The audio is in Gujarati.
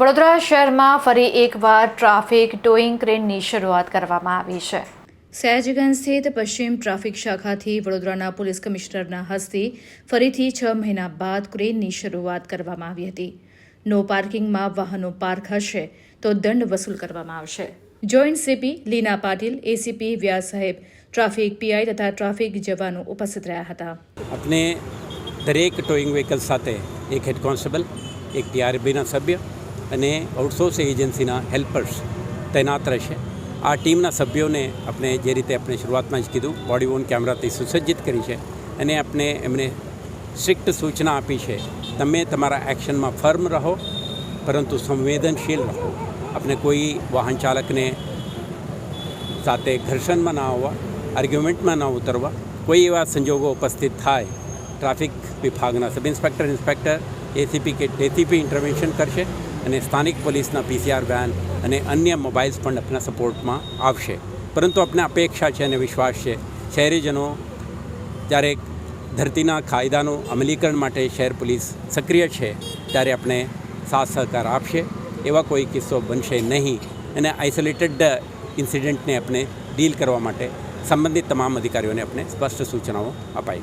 વડોદરા શહેરમાં ફરી એકવાર ટ્રાફિક ટોઈંગ ક્રેનની શરૂઆત કરવામાં આવી છે. સયાજગંજ સ્થિત પશ્ચિમ ટ્રાફિક શાખાથી વડોદરાના પોલીસ કમિશનરના હસ્તે ફરીથી છ મહિના બાદ ક્રેનની શરૂઆત કરવામાં આવી હતી. નો પાર્કિંગમાં વાહનો પાર્ક હશે તો દંડ વસૂલ કરવામાં આવશે. Joint CP Leena Patil ACP Vyas સાહેબ ટ્રાફિક પીઆઈ તથા ટ્રાફિક જવાનો ઉપસ્થિત રહ્યા હતા. આપણે દરેક ટોઈંગ વ્હીકલ સાથે એક હેડ કોન્સ્ટેબલ એક ટીઆરબીના સભ્ય અને આઉટસોર્સ એજન્સીના હેલ્પર્સ તૈનાત રહેશે. આ ટીમના સભ્યોને આપણે જે રીતે આપણે શરૂઆતમાં જ કીધું બોડી વોન કેમેરાથી સુસજ્જિત કરી છે અને આપણે એમને સ્ટ્રિક્ટ સૂચના આપી છે, તમે તમારા એક્શનમાં ફર્મ રહો, પરંતુ સંવેદનશીલ રહો. આપણે કોઈ વાહન ચાલકને સાથે ઘર્ષણમાં ના આવવા આર્ગ્યુમેન્ટમાં ના ઉતરવા, કોઈ એવા સંજોગો ઉપસ્થિત થાય ટ્રાફિક વિભાગના સબ ઇન્સ્પેક્ટર ઇન્સ્પેક્ટર એસીપી કે એસીપી ઇન્ટરવેન્શન કરશે અને સ્થાનિક પોલીસના પીસીઆર વેન અને અન્ય મોબાઈલ્સ પણ આપણા સપોર્ટમાં આવશે. પરંતુ આપણે અપેક્ષા છે અને વિશ્વાસ છે, શહેરીજનો જ્યારે ધરતીના કાયદાનું અમલીકરણ માટે શહેર પોલીસ સક્રિય છે, ત્યારે આપણે સાથ સહકાર આપશે, એવા કોઈ કિસ્સો બનશે નહીં અને આઇસોલેટેડ ઇન્સિડન્ટને આપણે ડીલ કરવા માટે સંબંધિત તમામ અધિકારીઓને આપણે સ્પષ્ટ સૂચનાઓ અપાઈ.